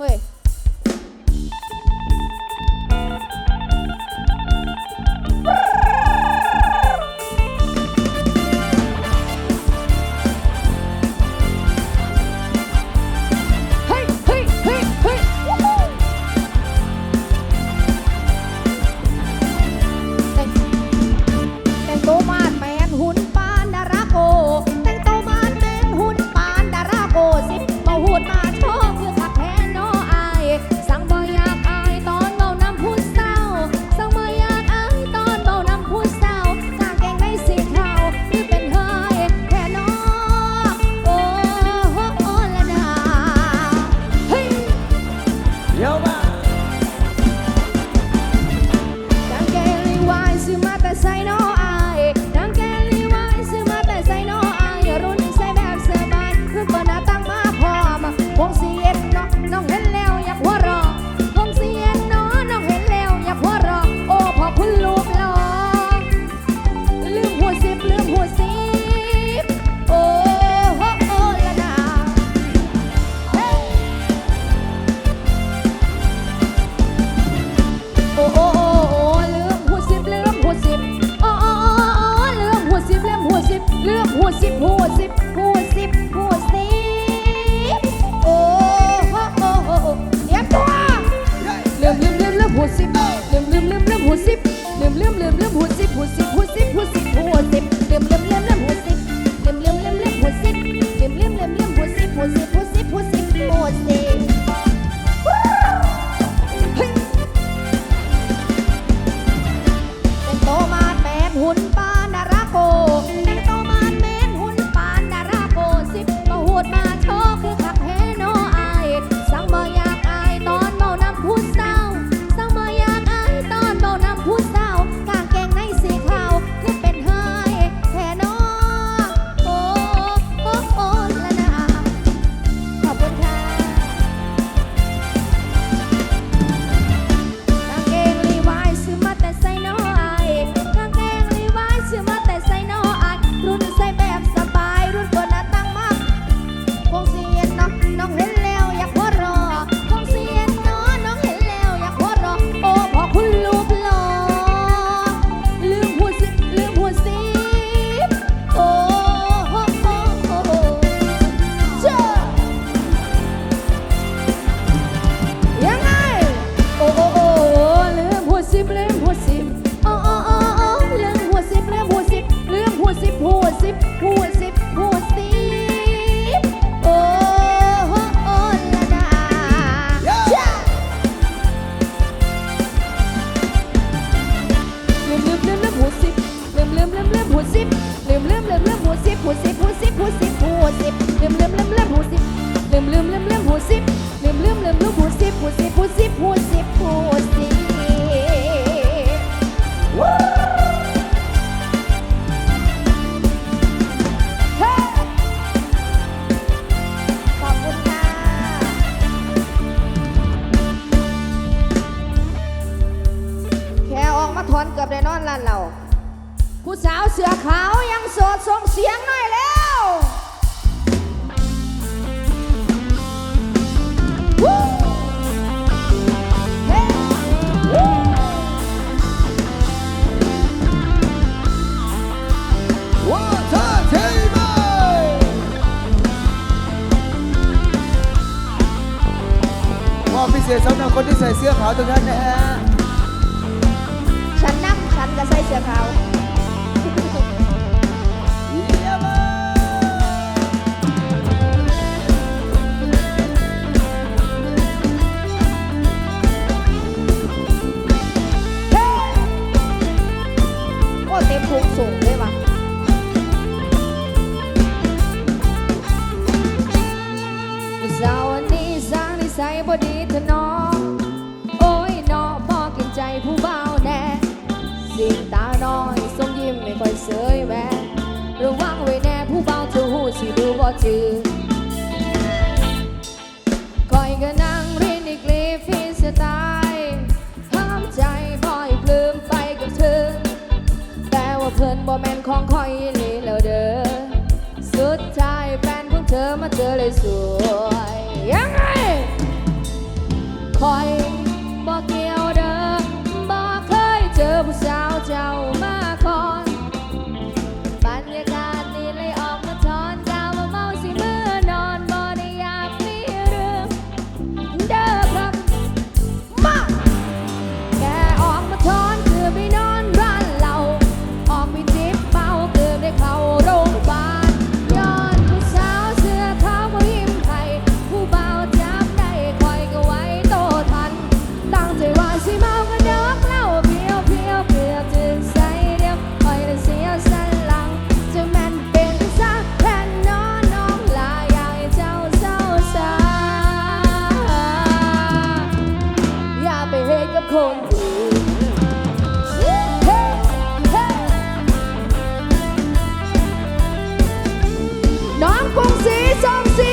Foi. 啊！等他 จือคอยก็นั่งรินอีกลีฟีสไตล์ห้ามใจปล่อยปลื้มไปกับเธอ แต่ว่าเพื่อนบอแมนของคอยลีแล้วเด้อ สุดท้ายแฟนของเธอมาเจอเลยสวย consciência, sim. É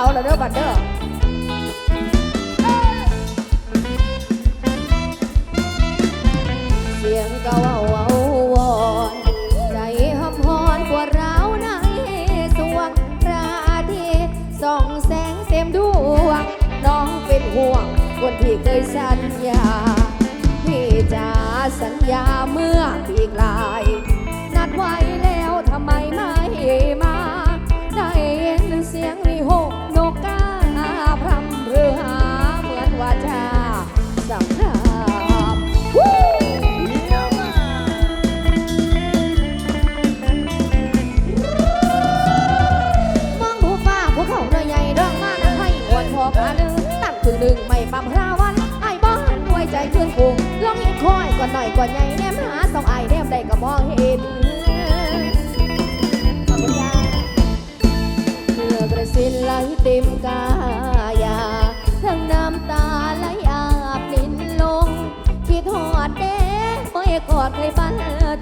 เมาแล้วเด้อบัดเด้อเสียงก็ว่าวาวอนใจหำหอนกว่าเราวในสวงราทีส่องแสงเต็มดวง น้องเป็นห่วงคนที่เคยสัญญา พี่จะสัญญาเมื่อปีกลาย นัดไว้แล้วทำไมไม่มา หนึ่งไม่ปั๊มราวันไอ้บ้านด้วยใจขึ้นปุงลองยิงคอยก่อนหน่อยก่อนใหญ่แนมหาสองไอ้แนมได้ก็มองเห็นขอบคุณจ้าเมื่อกระสินไหลเต็มกายาทั้งน้ำตาไหลอาบลิ้นลงคิดหอดเด้เมื่อกอดเคยบัน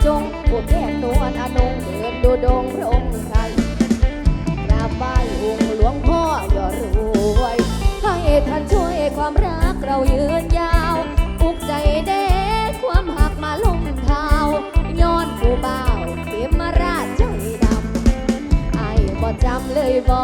จงพวกแก้มนวลอนงเดินดูดงพระองค์ไทยกราบไหว้องค์หลวงพ่ออย่ารวยให้ท่านช่วย ความรักเรายืนยาวปุกใจเด้ความหักมาลุ่มเท้าย้อนผู้เบ่าเก็บมาราชใจดำไอ้บ่จำเลยบ่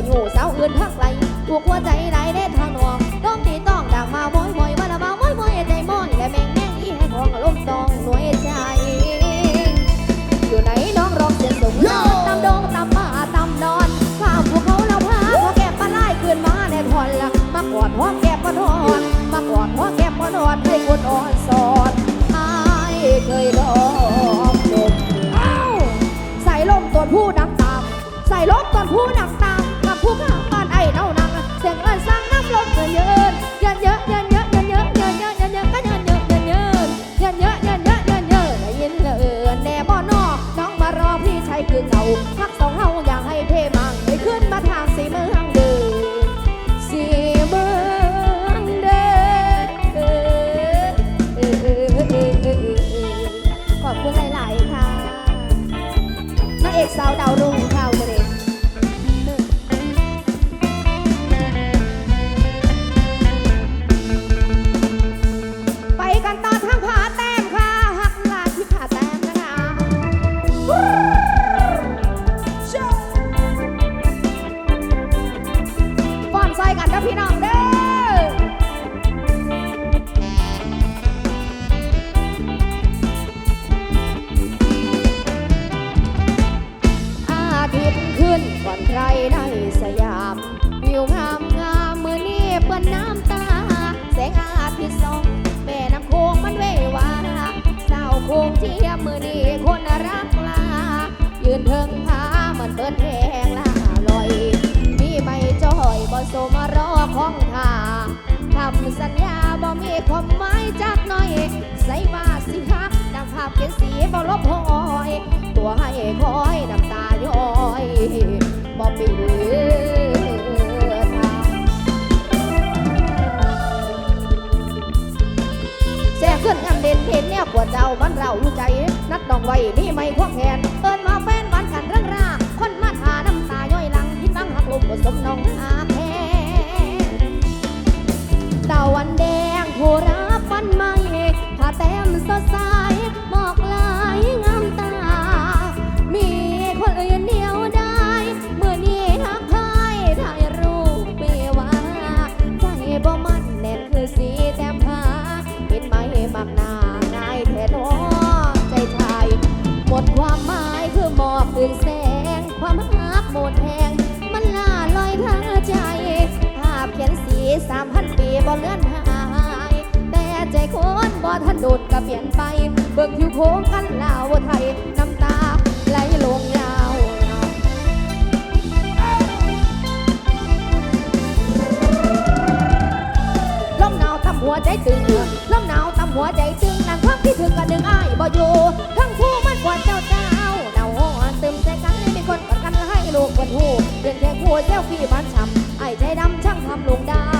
อไปอยู่เสาอื่นทักไหลถูกหัวใจไหลได้ทางหนองต้องตีต้องดังมาบ่อยบ่อยว่าละมาบ่อยบ่อยใจม้อยและแมงแมงอีให้ของอารมณ์ต้องหน่วยใจอยู่ไหนน้องร้องเสียงสูงตามดงตามป่าตามนอนข้ามภูเขาแล้วพาพอแก็บปลาไล่คืนมาในทอนละมากอดหัวแก็บปะทอนมากอดหัวแก็บปะทอนให้คนอ่อนสอน จักหน่อย ใส่มาสิคะน้ำภาพเป็นสีบลบหอย ตัวให้คอยน้ำตาย้อยบ่ปีเซ่ขึ้นน้ำเด่นเห็นเนี่ยปวดเจ้ามันเราใจ นัดดองไว้นี่ไม่ควงแขนเอินมาแฟนวันกันเรื่องราคนมาทาน้ำตาย้อยลังที่นั่งหักลมผสมน้องน้ำ แสมสดใสหอกลายงามตา มีคนอื่นเดียวได้เมื่อนี้ทักทายถ่ายรูปไม่วาใจบ่มันแน่นคือสีแต้มผาเห็นไหมมักหน้านายแททอใจชายหมดความหมายคือมอกอื่แสง ความหักหมดแหงมันล่ลอยทางใจภาพเขียนสีสามพันปีบ่เลื่อนหา คนบ่ทันโดดก็เปลี่ยนไป เบิกอยู่โค้งกันลาวไทย น้ำตาไหลลงยาวลมหนาวทำหัวใจตึงลมหนาวทำหัวใจตึงนั่งความที่ถึงกันหนึ่งอ้ายบ่อยู่ทั้งคู่มันกวนเจ้าเจ้าเนาวเติมใจกันมีคนกอดกันให้ลูกปวดหูเดินแค่คู่เจ้าพี่บ้านช้ำไอ้ใจดำช่างทำลงดาว